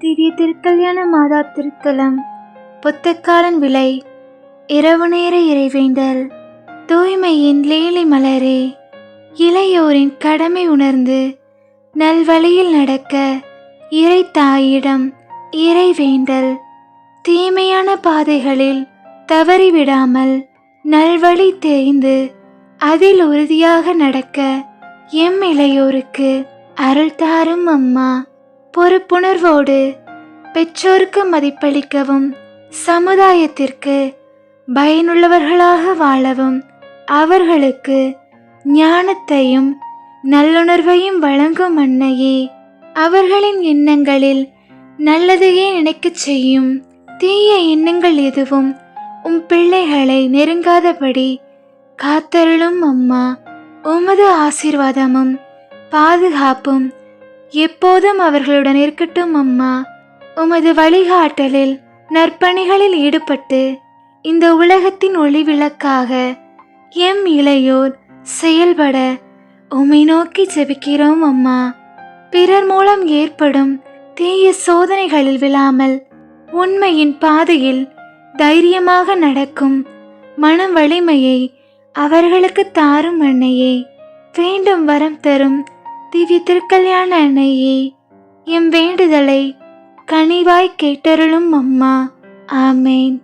திரிய திருக்கல்யாண மாதா திருத்தலம். புத்தக்காரன் விலை இரவு நேர இறைவேண்டல் தூய்மையின் லீலி மலரே. இளையோரின் கடமை உணர்ந்து நல்வழியில் நடக்க இறை தாயிடம் இறைவேண்டல். தீமையான பாதைகளில் தவறிவிடாமல் நல்வழி தெரிந்து அதில் உறுதியாக நடக்க எம் இளையோருக்கு அருள் தாரும் அம்மா. பொறுப்புணர்வோடு பெற்றோருக்கு மதிப்பளிக்கவும் சமுதாயத்திற்கு பயனுள்ளவர்களாக வாழவும் அவர்களுக்கு ஞானத்தையும் நல்லுணர்வையும் வழங்கும் அன்னையே அவர்களின் எண்ணங்களில் நல்லதையே நினைக்கச் செய்யும் தீய எண்ணங்கள் எதுவும் உம் பிள்ளைகளை நெருங்காதபடி காத்தருளும் அம்மா உமது ஆசீர்வாதமும் பாதுகாப்பும் எப்போதும் அவர்களுடன் இருக்கட்டும் அம்மா. உமது வழிகாட்டலில் நற்பணிகளில் ஈடுபட்டு இந்த உலகத்தின் ஒளி விளக்காக எம் இளையோர் செயல்பட உம்மை நோக்கி ஜெபிக்கிறோம் அம்மா. பிறர் மூலம் ஏற்படும் தீய சோதனைகளில் விழாமல் உண்மையின் பாதையில் தைரியமாக நடக்கும் மனம் வலிமையை அவர்களுக்கு தாரும் அன்னையே. வேண்டும் வரம் தரும் திவ்ய திருக்கல்யாண அன்னையே எம் வேண்டுதலை கனிவாய் கேட்டருளும் அம்மா. ஆமேன்.